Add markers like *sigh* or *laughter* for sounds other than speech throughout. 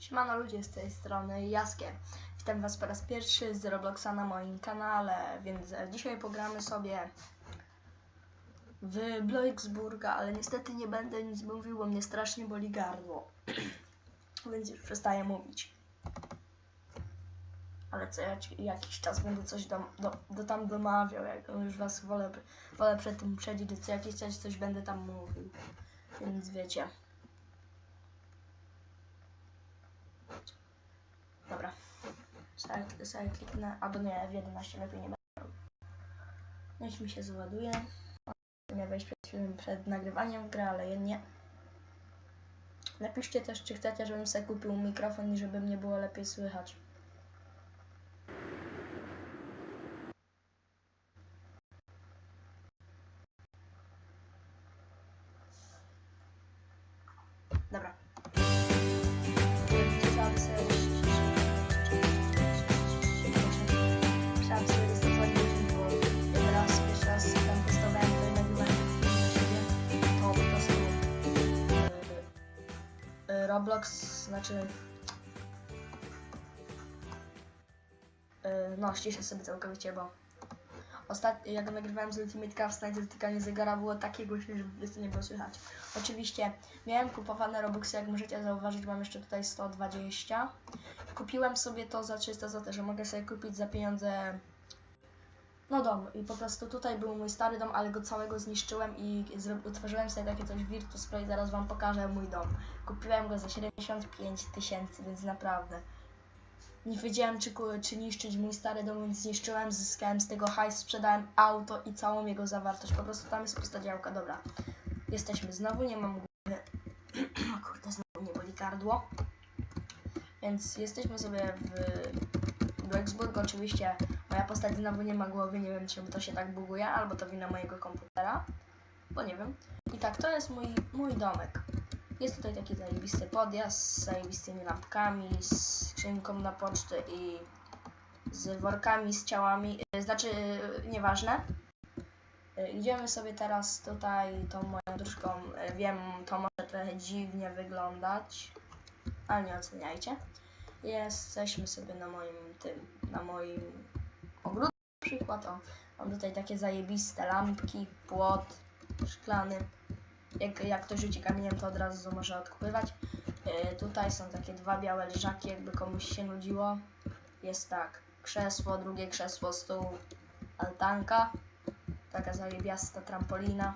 Siemano ludzie z tej strony Jaskier. Witam was po raz pierwszy z Robloxa na moim kanale, więc dzisiaj pogramy sobie w Bloxburga, ale niestety nie będę nic mówił, bo mnie strasznie boli gardło. *clears throat* więc już przestaję mówić. Ale co jac- jakiś czas będę coś do, do, do tam domawiał, jak już was wolę, wolę przed tym przedzieć, co jakiś czas coś będę tam mówił. Więc wiecie. Dobra. Sobie, sobie kliknę, albo nie, w 11 lepiej nie będę. Niech mi się załaduje. Miałem wejść przed, przed nagrywaniem w grę, ale nie. Napiszcie też, czy chcecie, żebym sobie kupił mikrofon i żeby mnie było lepiej słychać. Dobra. Roblox, znaczy yy, no ściszę sobie całkowicie, bo ostatnio jak nagrywałem z Ultimate Night dotykanie zegara było takie głośne, że prostu nie było słychać. Oczywiście miałem kupowane Robuxy, jak możecie zauważyć, mam jeszcze tutaj 120. Kupiłem sobie to za 300 zł, że mogę sobie kupić za pieniądze no dom i po prostu tutaj był mój stary dom, ale go całego zniszczyłem i utworzyłem sobie takie coś Virtus Play, zaraz wam pokażę mój dom. Kupiłem go za 75 tysięcy, więc naprawdę. Nie wiedziałem czy, czy niszczyć mój stary dom, więc zniszczyłem, zyskałem z tego hajs, sprzedałem auto i całą jego zawartość. Po prostu tam jest pusta działka, dobra. Jesteśmy znowu, nie mam głowy. *clears throat* Kurde, znowu nie boli gardło. Więc jesteśmy sobie w Blacksburg. Oczywiście moja postać znowu nie ma głowy, nie wiem czemu to się tak buguje, albo to wina mojego komputera, bo nie wiem. I tak, to jest mój, mój domek. Jest tutaj taki zajebisty podjazd z zajebistymi lampkami, z skrzynką na pocztę i z workami z ciałami, yy, znaczy yy, nieważne. Yy, Idziemy sobie teraz tutaj tą moją dróżką. Wiem, to może trochę dziwnie wyglądać, ale nie oceniajcie. Jesteśmy sobie na moim tym, na moim ogródku na przykład. O, mam tutaj takie zajebiste lampki, płot szklany. Jak, jak ktoś rzuci kamieniem, to od razu może odkupywać. Yy, tutaj są takie dwa białe leżaki, jakby komuś się nudziło. Jest tak, krzesło, drugie krzesło, stół, altanka. Taka zajebiasta trampolina.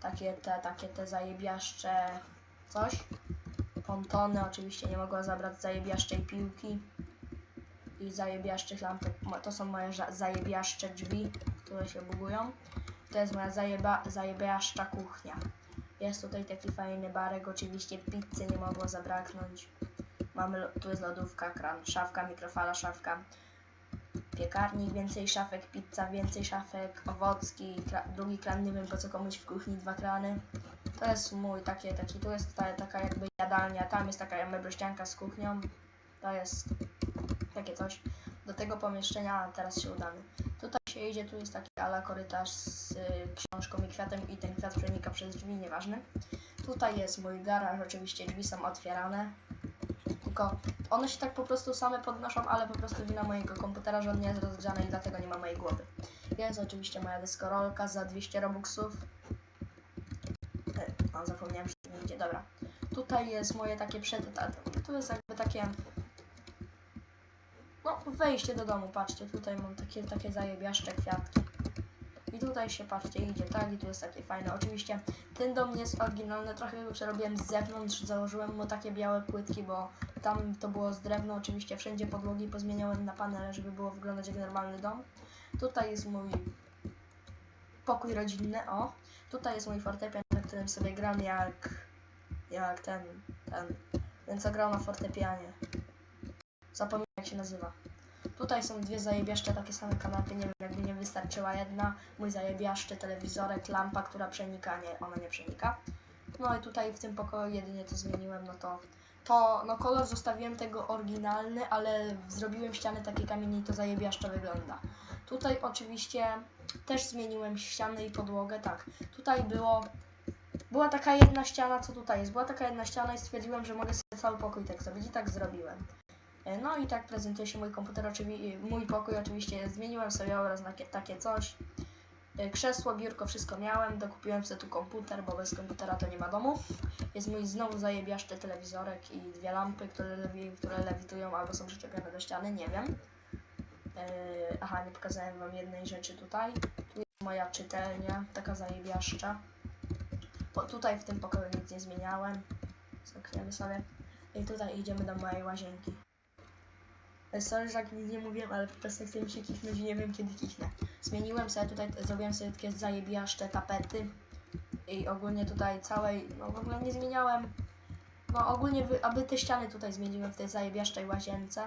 Takie te, takie te zajebiaszcze coś. Pontony, oczywiście nie mogła zabrać zajebiaszczej piłki i zajebiaszczych lampek. To są moje zajebiaszcze drzwi, które się bugują. To jest moja zajeba, zajebiaszcza kuchnia. Jest tutaj taki fajny barek, oczywiście pizzy nie mogło zabraknąć. Mamy, tu jest lodówka, kran, szafka, mikrofala, szafka, piekarnik, więcej szafek, pizza, więcej szafek, owocki, kra, drugi kran, nie wiem po co komuś w kuchni, dwa krany. To jest mój takie, taki, tu jest ta, taka jakby jadalnia, tam jest taka meblościanka z kuchnią. To jest takie coś. Do tego pomieszczenia teraz się udamy. Tutaj się idzie, tu jest taki ala korytarz z y, książką i kwiatem i ten kwiat przenika przez drzwi, nieważne. Tutaj jest mój garaż, oczywiście drzwi są otwierane. Tylko one się tak po prostu same podnoszą, ale po prostu wina mojego komputera, że on nie jest rozgrzany i dlatego nie ma mojej głowy. Jest oczywiście moja deskorolka za 200 robuxów. O, zapomniałem, że to nie idzie, dobra. Tutaj jest moje takie przed... ta- Tu jest jakby takie... No, wejście do domu, patrzcie, tutaj mam takie, takie zajebiaszcze kwiatki. I tutaj się, patrzcie, idzie tak i tu jest takie fajne. Oczywiście ten dom nie jest oryginalny, trochę go przerobiłem z zewnątrz, założyłem mu takie białe płytki, bo tam to było z drewna, oczywiście wszędzie podłogi pozmieniałem na panele, żeby było wyglądać jak normalny dom. Tutaj jest mój pokój rodzinny, o. Tutaj jest mój fortepian, którym sobie gram jak, jak ten, ten, ten co grał na fortepianie. Zapomniałem jak się nazywa. Tutaj są dwie zajebiaszcze takie same kanapy, nie wiem, jakby nie wystarczyła jedna. Mój zajebiaszczy telewizorek, lampa, która przenika, nie, ona nie przenika. No i tutaj w tym pokoju jedynie to zmieniłem, no to to, no kolor zostawiłem tego oryginalny, ale zrobiłem ściany takie kamienie i to zajebiaszczo wygląda. Tutaj oczywiście też zmieniłem ściany i podłogę, tak. Tutaj było, była taka jedna ściana, co tutaj jest, była taka jedna ściana i stwierdziłem, że mogę sobie cały pokój tak zrobić i tak zrobiłem. E, No i tak prezentuje się mój komputer, mój pokój oczywiście zmieniłem sobie obraz na kie- takie coś. E, Krzesło, biurko, wszystko miałem, dokupiłem sobie tu komputer, bo bez komputera to nie ma domu. Jest mój znowu zajebiaszczy telewizorek i dwie lampy, które, lewi, które lewitują albo są przyczepione do ściany, nie wiem. E, aha, nie pokazałem wam jednej rzeczy tutaj. Tu jest moja czytelnia, taka zajebiaszcza. Po, tutaj w tym pokoju nic nie zmieniałem. Zamkniemy sobie. I tutaj idziemy do mojej łazienki. Sorry, że tak nic nie mówiłem, ale po prostu chcę mi się kichnąć i nie wiem kiedy kichnę. Zmieniłem sobie tutaj, zrobiłem sobie takie zajebiaszcze tapety. I ogólnie tutaj całej, no w ogóle nie zmieniałem. No ogólnie, aby te ściany tutaj zmieniłem w tej zajebiaszczej łazience.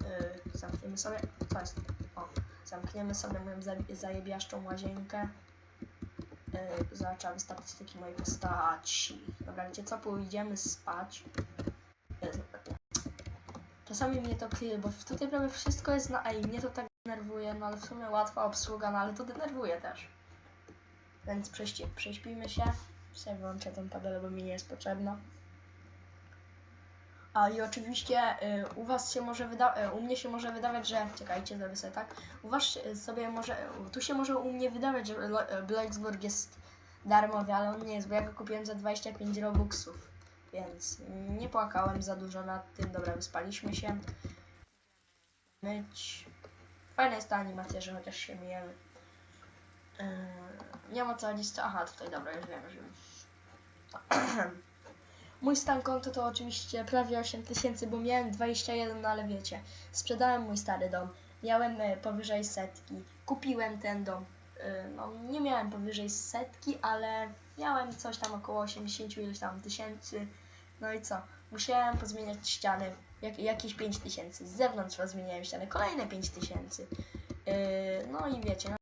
Yy, zamkniemy sobie, co jest? O, zamkniemy sobie moją za- zajebiaszczą łazienkę. Yy, zaczęłam statystyki mojej postaci. Dobra, wiecie co? Pójdziemy spać. Yy, Czasami mnie to kryje, bo tutaj prawie wszystko jest na ej, mnie to tak denerwuje, no ale w sumie łatwa obsługa, no ale to denerwuje też. Więc prześpi, prześpijmy się. Sobie wyłączę tą tabelę, bo mi nie jest potrzebna. A i oczywiście y, u was się może wydawać, u mnie się może wydawać, że, czekajcie, zrobię sobie tak, u was sobie może, tu się może u mnie wydawać, że e, Blacksburg jest darmowy, ale on nie jest, bo ja go kupiłem za 25 robuxów, więc nie płakałem za dużo nad tym, dobra, wyspaliśmy się. Myć. Fajna jest ta animacja, że chociaż się myjemy. Yy, nie ma co nic. Aha, tutaj dobra, już wiem, już wiem. *clears throat* Mój stan konta to oczywiście prawie 8 tysięcy, bo miałem 21, no ale wiecie, sprzedałem mój stary dom, miałem e, powyżej setki, kupiłem ten dom, e, no nie miałem powyżej setki, ale miałem coś tam około 80 ileś tam tysięcy, no i co, musiałem pozmieniać ściany, jak, jakieś 5 tysięcy, z zewnątrz rozmieniałem ściany, kolejne 5 tysięcy, Yy, no i wiecie, no